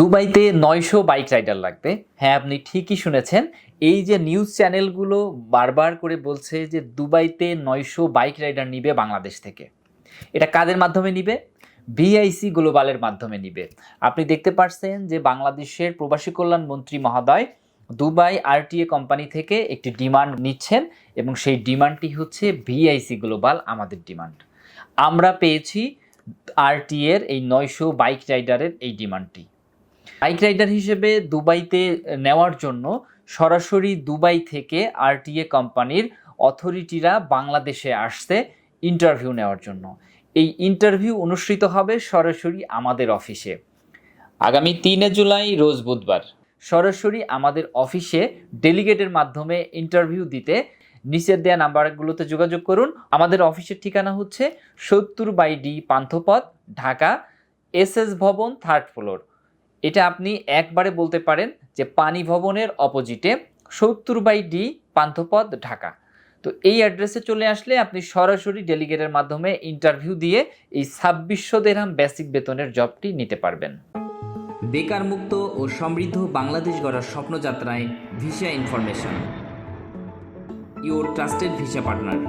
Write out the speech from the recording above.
দুবাইতে নয়শো bike rider লাগবে। হ্যাঁ আপনি ঠিকই শুনেছেন। এই যে নিউজ চ্যানেলগুলো বারবার করে বলছে যে দুবাইতে নয়শো বাইক রাইডার নিবে বাংলাদেশ থেকে। এটা কাদের মাধ্যমে নিবে? ভিআইসি গ্লোবালের মাধ্যমে নিবে। আপনি দেখতে পাচ্ছেন যে বাংলাদেশের প্রবাসী কল্যাণ মন্ত্রী মহোদয় দুবাই আরটিএ কোম্পানি থেকে একটি ডিমান্ড নিচ্ছেন এবং সেই ডিমান্ডটি হচ্ছে ভিআইসি গ্লোবাল, আমাদের ডিমান্ড। আমরা পেয়েছি আরটিএর এই নয়শো বাইক রাইডারের এই ডিমান্ডটি। বাইক রাইডার হিসেবে দুবাইতে নেওয়ার জন্য সরাসরি দুবাই থেকে আরটিএ কোম্পানির অথরিটিরা বাংলাদেশে আসছে ইন্টারভিউ নেওয়ার জন্য। এই ইন্টারভিউ অনুষ্ঠিত হবে সরাসরি আমাদের অফিসে। আগামী তিনে জুলাই, রোজ বুধবার। সরাসরি আমাদের অফিসে ডেলিগেটের মাধ্যমে ইন্টারভিউ দিতে নিচের দেওয়া নাম্বারগুলোতে যোগাযোগ করুন। আমাদের অফিসের ঠিকানা হচ্ছে সত্তর by D Panthapath, Dhaka, S S Bhaban, third floor. এটা আপনি একবারে বলতে পারেন যে পানি ভবনের অপোজিটে সত্তর বাই ডি পান্থপথ ঢাকা। তো এই অ্যাড্রেসে চলে আসলে আপনি সরাসরি ডেলিগেটের মাধ্যমে ইন্টারভিউ দিয়ে এই ছাব্বিশশো দেড়হাম বেসিক বেতনের জবটি নিতে পারবেন। বেকার মুক্ত ও সমৃদ্ধ বাংলাদেশ গড়ার স্বপ্নযাত্রায় visa information. Your trusted visa partner